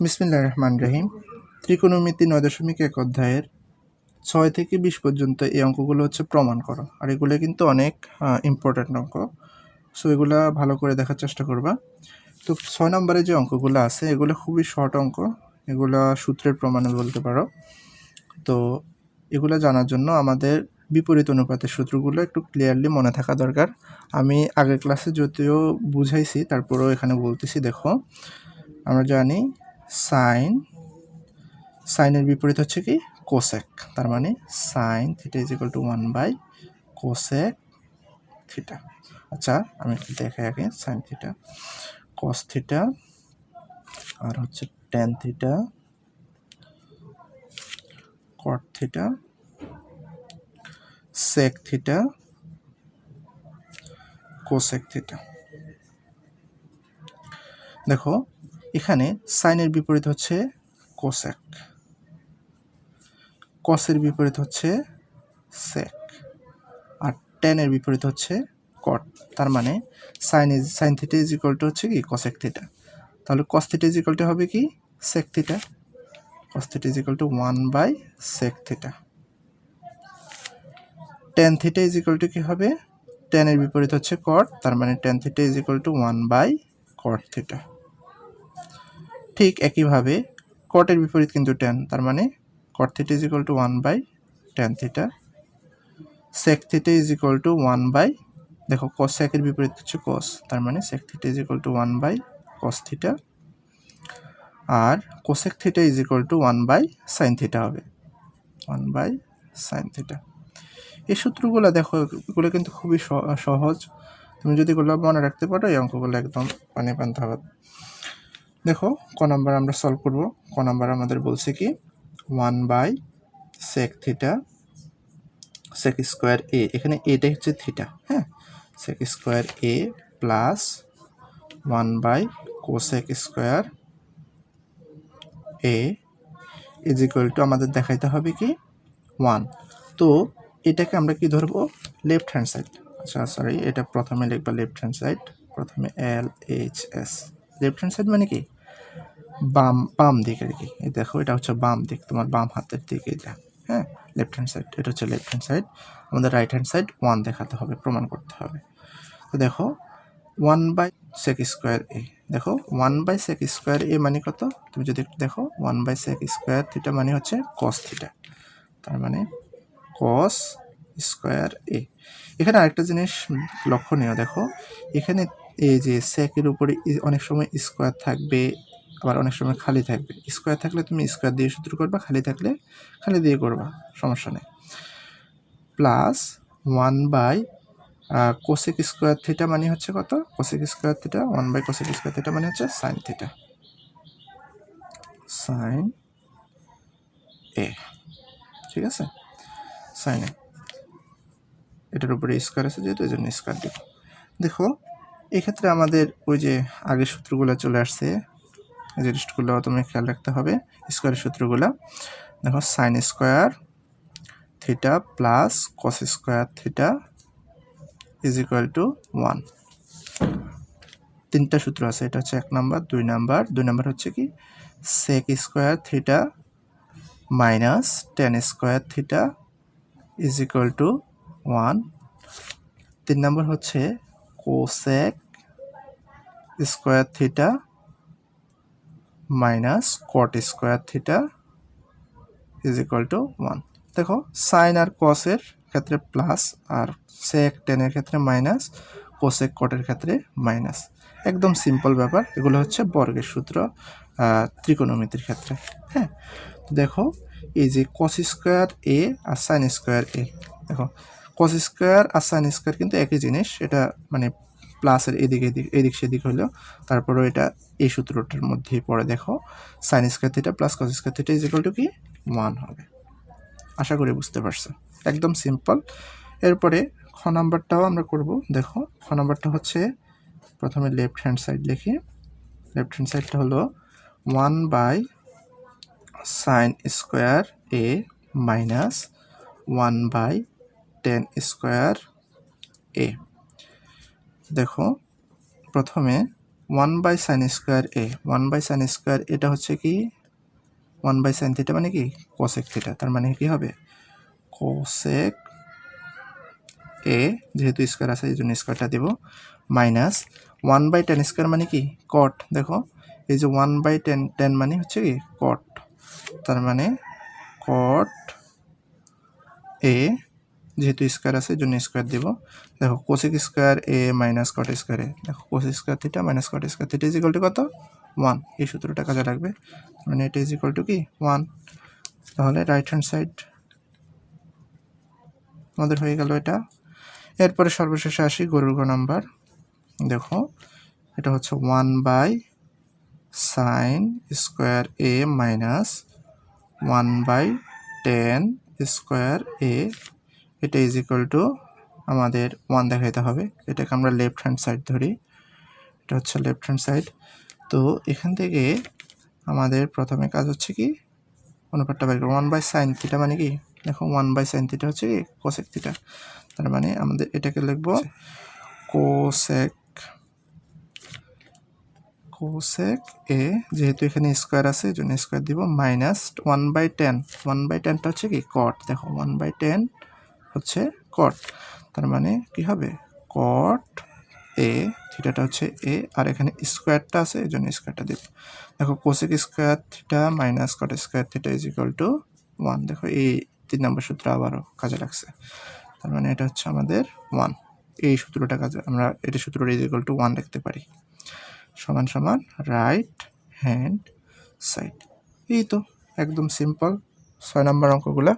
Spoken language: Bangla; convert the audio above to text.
বিসমিল্লাহ রহমান রহিম ত্রিকোণমিতি নয় দশমিক এক অধ্যায়ের ছয় থেকে বিশ পর্যন্ত এই অঙ্কগুলো হচ্ছে প্রমাণ করো। আর এগুলো কিন্তু অনেক ইম্পর্ট্যান্ট অঙ্ক। সো এগুলো ভালো করে দেখার চেষ্টা করবা। তো, ছয় নম্বরে যে অঙ্কগুলো আছে, এগুলো খুবই শর্ট অঙ্ক। এগুলো সূত্রের প্রমাণে বলতে পারো। তো, এগুলো জানার জন্য আমাদের বিপরীত অনুপাতের সূত্রগুলো একটু ক্লিয়ারলি মনে থাকা দরকার। আমি আগের ক্লাসে যদিও বুঝাইছি, তারপরেও এখানে বলতেছি, দেখো। আমরা জানি সাইন, সাইনের বিপরীত হচ্ছে কি? কোসেক। তার মানে sine theta is equal to one by cosec theta. আচ্ছা আমি একটু দেখাই আগে সাইন থিটা। কস থিটা আর হচ্ছে tan theta, cot theta, sec theta, cosec theta. দেখো এখানে সাইনের বিপরীত হচ্ছে কোসেক কসের বিপরীত হচ্ছে সেক আর টেনের বিপরীত হচ্ছে কট তার মানে sine is sine theta is equal to হচ্ছে কি কসেক থিটা তাহলে cos theta is equal to হবে কি sec theta cos theta is equal to one by sec theta tan theta is equal to কী হবে? টেনের বিপরীত হচ্ছে কট তার মানে tan theta is equal to one by cot theta ঠিক একইভাবে কটের বিপরীত কিন্তু টেন তার মানে cot theta is equal to one by tan theta sec theta is equal to one by দেখো কস সেকের বিপরীত হচ্ছে কস তার মানে sec theta is equal to one by cos theta R cosec theta is equal to one by sine theta হবে ওয়ান বাই সাইন থিটা এই সূত্রগুলো দেখো, এগুলো কিন্তু খুবই সহজ, তুমি যদি এগুলো মনে রাখতে পারো, এই অঙ্কগুলো একদম পানি পানতে হবে। দেখো, ক নাম্বার আমরা সলভ করব। ক নাম্বার আমাদের বলছে কি one by sec theta sec square A এখানে এটাই হচ্ছে থিটা হ্যাঁ? Sec square A plus one by cosec square A is equal to আমাদের দেখাইতে হবে কি ওয়ান তো এটাকে আমরা কি ধরবো লেফট হ্যান্ড সাইড আচ্ছা সরি এটা প্রথমে লিখবা লেফট হ্যান্ড সাইড প্রথমে L H S left hand side মানে কি? বাম বাম দিক। আর কি এই দেখো, এটা হচ্ছে বাম দিক, তোমার বাম হাতের দিকে এটা। হ্যাঁ? লেফট হ্যান্ড সাইড, এটা হচ্ছে লেফট হ্যান্ড সাইড। আমাদের রাইট হ্যান্ড সাইড ওয়ান দেখাতে হবে, প্রমাণ করতে হবে। তো দেখো one by sec square A দেখো one by sec square A মানে কত? তুমি যদি একটু দেখো one by sec square theta মানে হচ্ছে কস থিটা তার মানে কস স্কোয়ার এ এখানে আরেকটা জিনিস লক্ষণীয়, দেখো। এখানে এই যে সেকের উপরে অনেক সময় স্কোয়ার থাকবে, আবার অনেক সময় খালি থাকবে। স্কোয়ার থাকলে তুমি স্কোয়ার দিয়ে সূত্র করবা, খালি থাকলে খালি দিয়ে করবা, সমস্যা নেই। Plus one by cosec square theta মানে হচ্ছে কত? Cosec square theta one by cosec square theta মানে হচ্ছে সাইন থিটা সাইন এ ঠিক আছে? সাইন এ এটার উপরে স্কোয়ার আছে যেহেতু এই জন্য স্কোয়ার দিব। দেখো এক্ষেত্রে আমাদের ওই যে আগের সূত্রগুলো চলে আসছে, এই জিনিসগুলো তুমি খেয়াল রাখতে হবে স্কোয়ারের সূত্রগুলো। দেখো sine square theta plus cos square theta is equal to one তিনটা সূত্র আছে, এটা হচ্ছে এক নাম্বার, দুই নাম্বার। দুই নাম্বার হচ্ছে কি? Sec square theta minus tan square theta is equal to one তিন নম্বর হচ্ছে cosec square theta minus cot square theta is equal to one দেখো সাইন আর কসের ক্ষেত্রে প্লাস আর সেক টেনের ক্ষেত্রে মাইনাস কোসেক কটের ক্ষেত্রে মাইনাস একদম সিম্পল ব্যাপার, এগুলো হচ্ছে বর্গের সূত্র ত্রিকোণমিতির ক্ষেত্রে হ্যাঁ? দেখো, এই যে কস স্কোয়ার এ আর সাইন স্কোয়ার এ দেখো কস স্কোয়ার আর সাইন স্কোয়ার কিন্তু একই জিনিস, এটা মানে প্লাসের এদিক এদিক এদিক সেদিক হলো তারপরেও এটা এই সূত্রটার মধ্যেই পড়ে দেখো। Sine square theta plus cos square theta is to কি? ওয়ান হবে। আশা করি বুঝতে পারছ। একদম সিম্পল এরপরে খ নাম্বারটাও আমরা করব। দেখো, খ নাম্বারটা হচ্ছে প্রথমে লেফট হ্যান্ড সাইড লিখি। লেফট হ্যান্ড সাইডটা হলো one by sine square A minus one by tan square A দেখো, প্রথমে one by sine square A one by sine square এটা হচ্ছে কি? ওয়ান বাই সাইন থিটা মানে কি? কোসেক থিটা তার মানে কি হবে? কোসেক এ যেহেতু স্কোয়ার আছে এই জন্য স্কোয়ারটা দেব minus one by tan square মানে কি? কট দেখো, এই যে ওয়ান বাই টেন টেন মানে হচ্ছে কি? কট তার মানে কট এ যেহেতু স্কোয়ার আছে জন্য স্কোয়ার দেব। দেখো cosec square A minus cot স্কোয়ারে দেখো cosec square theta minus cot square theta is to কত? ওয়ান এই সূত্রটা কাজে লাগবে। মানে এটা ইজ টু কি? ওয়ান তাহলে রাইট হ্যান্ড সাইড আমাদের হয়ে গেল এটা। এরপরে সর্বশেষে আসি গরুর গ নাম্বার দেখো, এটা হচ্ছে one by sine square A minus one by tan square A এটা ইজ ইকুয়াল টু আমাদের ওয়ান দেখাইতে হবে। এটাকে আমরা লেফট হ্যান্ড সাইড ধরি। এটা হচ্ছে লেফট হ্যান্ড সাইড তো এখান থেকে আমাদের প্রথমে কাজ হচ্ছে কি? অনুপাতটা বের করব। ওয়ান বাই সাইন থিটা মানে কি? দেখো ওয়ান বাই সাইন থিটা হচ্ছে কি? কোসেক থিটা তার মানে আমাদের এটাকে লিখব কোসেক কোসেক এ যেহেতু এখানে স্কোয়ার আছে, এই জন্য স্কোয়ার দিব minus one by tan one by টেনটা হচ্ছে কি? কট দেখো ওয়ান বাই টেন হচ্ছে কট তার মানে কি হবে? কট এ থিটাটা হচ্ছে এ আর এখানে স্কোয়ারটা আছে এই জন্য স্কোয়ারটা দিব। দেখো cosec square theta minus cot square theta is equal to one দেখো এই তিন নম্বর সূত্র আবারও কাজে লাগছে। তার মানে এটা হচ্ছে আমাদের ওয়ান এই সূত্রটা কাজে, আমরা এটা সূত্রটা ইজ ইকুয়াল টু ওয়ান লিখতে পারি। সমান সমান রাইট হ্যান্ড সাইড এই তো, একদম সিম্পল ছয় নম্বর অঙ্কগুলা